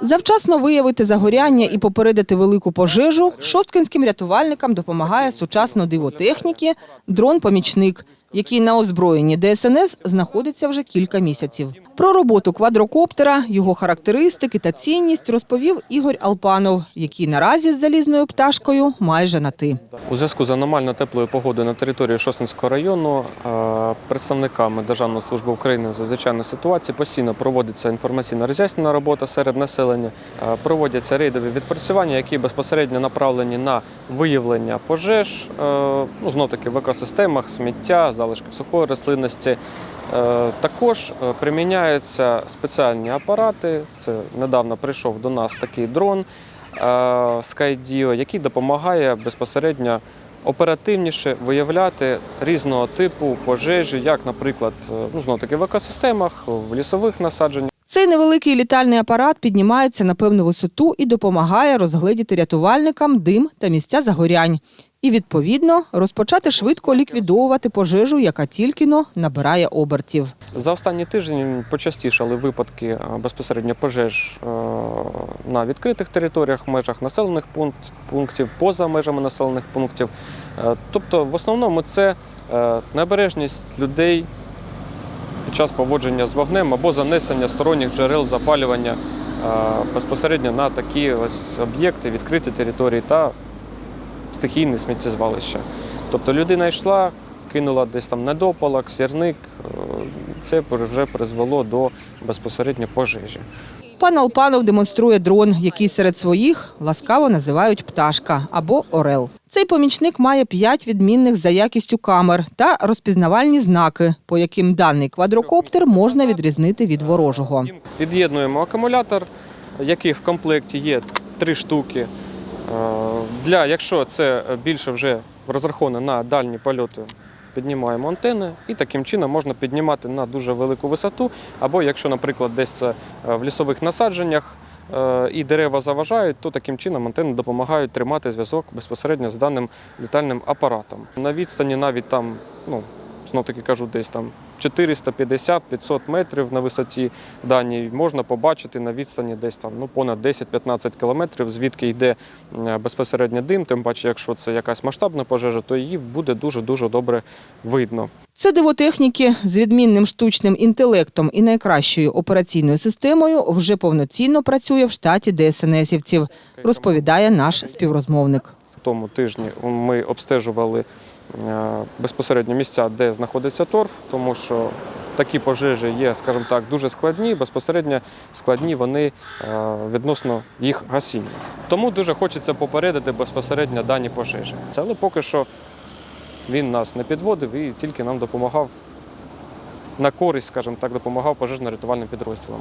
Завчасно виявити загоряння і попередити велику пожежу шосткинським рятувальникам допомагає сучасно диво техніки дрон-помічник, який на озброєнні ДСНС знаходиться вже кілька місяців. Про роботу квадрокоптера, його характеристики та цінність розповів Ігор Алпанов, який наразі з залізною пташкою майже на ти. У зв'язку з аномально теплою погодою на території Шосткинського району е, представниками Державної служби України з надзвичайної ситуації постійно проводиться інформаційно роз'яснена робота серед населення, е, проводяться рейдові відпрацювання, які безпосередньо направлені на виявлення пожеж, е, ну, знов таки в екосистемах, сміття, залишків сухої рослинності. Е, Також е, приміняються спеціальні апарати. Це недавно прийшов до нас такий дрон е, SkyDio, який допомагає безпосередньо оперативніше виявляти різного типу пожежі, як, наприклад, ну, знов таки в екосистемах, в лісових насадженнях. Цей невеликий літальний апарат піднімається на певну висоту і допомагає розгледіти рятувальникам дим та місця загорянь. І, відповідно, розпочати швидко ліквідовувати пожежу, яка тільки-но набирає обертів. За останній тиждень почастішали випадки е, безпосередньо пожеж е, на відкритих територіях, в межах населених пунктів, поза межами населених пунктів. Е, Тобто, в основному це необережність людей під час поводження з вогнем або занесення сторонніх джерел запалювання безпосередньо на такі ось об'єкти, відкриті території та стихійне сміттєзвалище. Тобто людина йшла, кинула десь там недопалок, сірник. е, Це вже призвело до безпосередньо пожежі. Пан Алпанов демонструє дрон, який серед своїх ласкаво називають пташка або орел. Цей помічник має п'ять відмінних за якістю камер та розпізнавальні знаки, по яким даний квадрокоптер можна відрізнити від ворожого. Під'єднуємо акумулятор, який в комплекті є три штуки. Е, Для, якщо це більше вже розраховано на дальні польоти, піднімаємо антени і таким чином можна піднімати на дуже велику висоту. Або якщо, наприклад, десь це е, в лісових насадженнях е, і дерева заважають, то таким чином антени допомагають тримати зв'язок безпосередньо з даним літальним апаратом. На відстані навіть там, ну, знов таки кажу, десь там 450-500 метрів на висоті даній можна побачити на відстані десь там ну, понад 10-15 кілометрів, звідки йде е, безпосередньо дим. Тим паче, якщо це якась масштабна пожежа, то її буде дуже-дуже добре видно. Це дивотехніки з відмінним штучним інтелектом і найкращою операційною системою вже повноцінно працює в штаті ДСНСівців, розповідає наш співрозмовник. В тому тижні ми обстежували безпосередньо місця, де знаходиться торф, тому що такі пожежі є, скажімо так, дуже складні, безпосередньо складні вони е, відносно їх гасіння. Тому дуже хочеться попередити безпосередньо дані пожежі. Але поки що він нас не підводив і тільки нам допомагав на користь, скажімо так, допомагав пожежно-рятувальним підрозділам.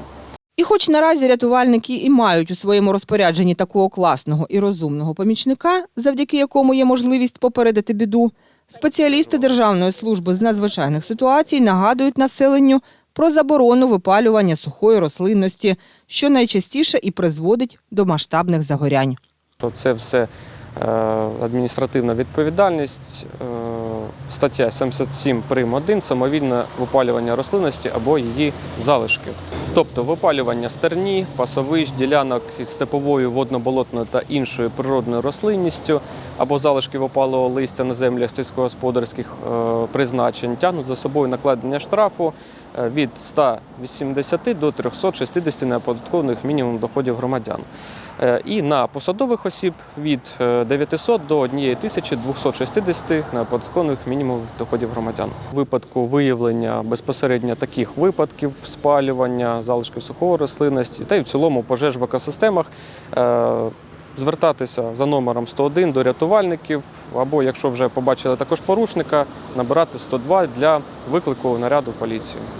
І хоч наразі рятувальники і мають у своєму розпорядженні такого класного і розумного помічника, завдяки якому є можливість попередити біду, спеціалісти Державної служби з надзвичайних ситуацій нагадують населенню про заборону випалювання сухої рослинності, що найчастіше і призводить до масштабних загорянь. це все адміністративна відповідальність, е, стаття 77 прим. 1 самовільне випалювання рослинності або її залишків. Тобто випалювання стерні, пасовищ, ділянок із степовою, водно-болотною та іншою природною рослинністю або залишків опалого листя на землях сільськогосподарських е, призначень тягнуть за собою накладення штрафу е, від 180 до 360 неоподаткованих мінімум доходів громадян. Е, І на посадових осіб від е, 900 до 1260 неоподаткованих мінімумів доходів громадян. У випадку виявлення безпосередньо таких випадків спалювання залишків сухої рослинності та й в цілому пожеж в екосистемах. е, Звертатися за номером 101 до рятувальників, або якщо вже побачили також порушника, набирати 102 для виклику наряду поліції.